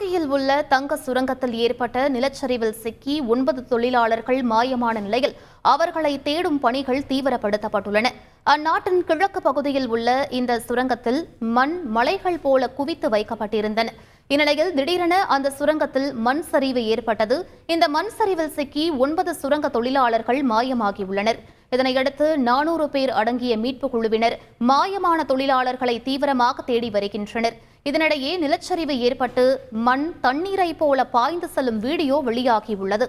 இலங்கையில் உள்ள தங்க சுரங்கத்தில் ஏற்பட்ட நிலச்சரிவில் சிக்கி ஒன்பது தொழிலாளர்கள் மாயமான நிலையில் அவர்களை தேடும் பணிகள் தீவிரப்படுத்தப்பட்டுள்ளன. அந்நாட்டின் கிழக்கு பகுதியில் உள்ள இந்த சுரங்கத்தில் மண் மலைகள் போல குவித்து வைக்கப்பட்டிருந்தன. இந்நிலையில் திடீரென அந்த சுரங்கத்தில் மண் சரிவு ஏற்பட்டது. இந்த மண் சரிவில் சிக்கி ஒன்பது சுரங்க தொழிலாளர்கள் மாயமாகியுள்ளனர். இதனையடுத்து நானூறு பேர் அடங்கிய மீட்பு குழுவினர் மாயமான தொழிலாளர்களை தீவிரமாக தேடி வருகின்றனர். இதனிடையே நிலச்சரிவு ஏற்பட்டு மண் தண்ணீரை போல பாய்ந்து செல்லும் வீடியோ வெளியாகியுள்ளது.